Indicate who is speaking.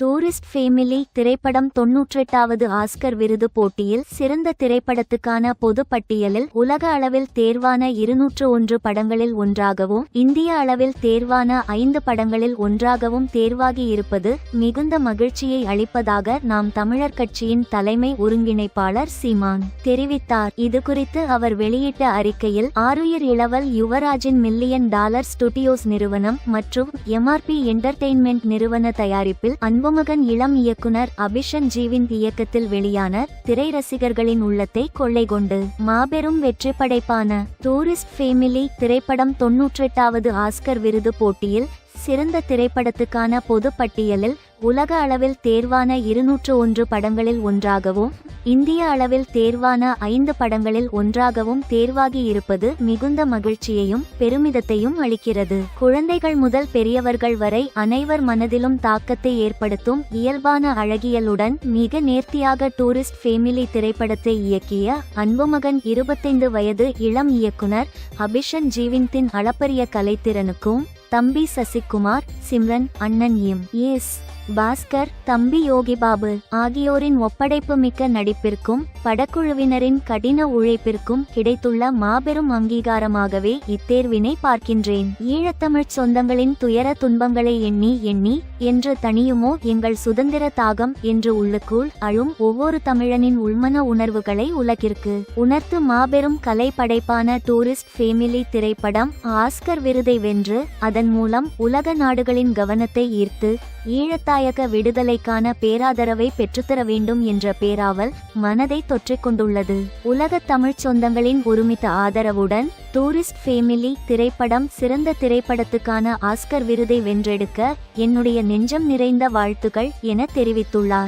Speaker 1: Tourist family திரைப்படம் தொன்னூற்றெட்டாவது Oscar விருது போட்டியில் சிறந்த திரைப்படத்துக்கான பொது பட்டியலில் உலக அளவில் தேர்வான இருநூற்று ஒன்று படங்களில் ஒன்றாகவும் இந்திய அளவில் தேர்வான ஐந்து படங்களில் ஒன்றாகவும் தேர்வாகி இருப்பது மிகுந்த மகிழ்ச்சியை அளிப்பதாக நாம் தமிழர் கட்சியின் தலைமை ஒருங்கிணைப்பாளர் சீமான் தெரிவித்தார். இதுகுறித்து அவர் வெளியிட்ட அறிக்கையில் ஆருயிர் இளவல் யுவராஜின் மில்லியன் டாலர் ஸ்டுடியோஸ் நிறுவனம் மற்றும் எம்ஆர்பி என்டர்டெயின்மெண்ட் நிறுவன தயாரிப்பில் அன்பு சிவமகன் இளம் இயக்குனர் அபிஷன் ஜீவின் இயக்கத்தில் வெளியான திரை ரசிகர்களின் உள்ளத்தை கொள்ளை கொண்டு மாபெரும் வெற்றி படைப்பான டூரிஸ்ட் ஃபேமிலி திரைப்படம் தொன்னூற்றெட்டாவது ஆஸ்கர் விருது போட்டியில் சிறந்த திரைப்படத்துக்கான பொது பட்டியலில் உலக அளவில் தேர்வான இருநூற்று ஒன்று படங்களில் ஒன்றாகவும் இந்திய அளவில் தேர்வான ஐந்து படங்களில் ஒன்றாகவும் தேர்வாகி இருப்பது மிகுந்த மகிழ்ச்சியையும் பெருமிதத்தையும் அளிக்கிறது. குழந்தைகள் முதல் பெரியவர்கள் வரை அனைவர் மனதிலும் தாக்கத்தை ஏற்படுத்தும் இயல்பான அழகியலுடன் மிக நேர்த்தியாக டூரிஸ்ட் ஃபேமிலி திரைப்படத்தை இயக்கிய அன்புமகன் இருபத்தைந்து வயது இளம் இயக்குனர் அபிஷன் ஜீவின்தின் அளப்பரிய கலைத்திறனுக்கும் தம்பி சசிகுமார் சிம்ரன் அண்ணன் எம். எஸ். பாஸ்கர் தம்பி யோகி பாபு ஆகியோரின் ஒப்படைப்பு மிக்க நடிப்பிற்கும் படக்குழுவினரின் கடின உழைப்பிற்கும் கிடைத்துள்ள மாபெரும் அங்கீகாரமாகவே இத்தேர்வினை பார்க்கின்றேன். ஈழத்தமிழ்ச் சொந்தங்களின் துயர துன்பங்களை எண்ணி எண்ணி என்று தனியுமோ எங்கள் சுதந்திர தாகம் என்று உள்ளுக்குள் அழும் ஒவ்வொரு தமிழனின் உள்மன உணர்வுகளை உலகிற்கு. உணர்த்து மாபெரும் கலை படைப்பான டூரிஸ்ட் ஃபேமிலி திரைப்படம் ஆஸ்கர் விருதை வென்று அதன் மூலம் உலக நாடுகளின் கவனத்தை ஈர்த்து ஈழத்தாயக விடுதலைக்கான பேராதரவை பெற்றுத்தர வேண்டும் என்ற பேராவல் மனதை தொற்றிக் கொண்டுள்ளது. உலக தமிழ்ச் சொந்தங்களின் ஒருமித்த ஆதரவுடன் டூரிஸ்ட் ஃபேமிலி திரைப்படம் சிறந்த திரைப்படத்துக்கான ஆஸ்கர் விருதை வென்றெடுக்க என்னுடைய நெஞ்சம் நிறைந்த வாழ்த்துக்கள் என தெரிவித்துள்ளார்.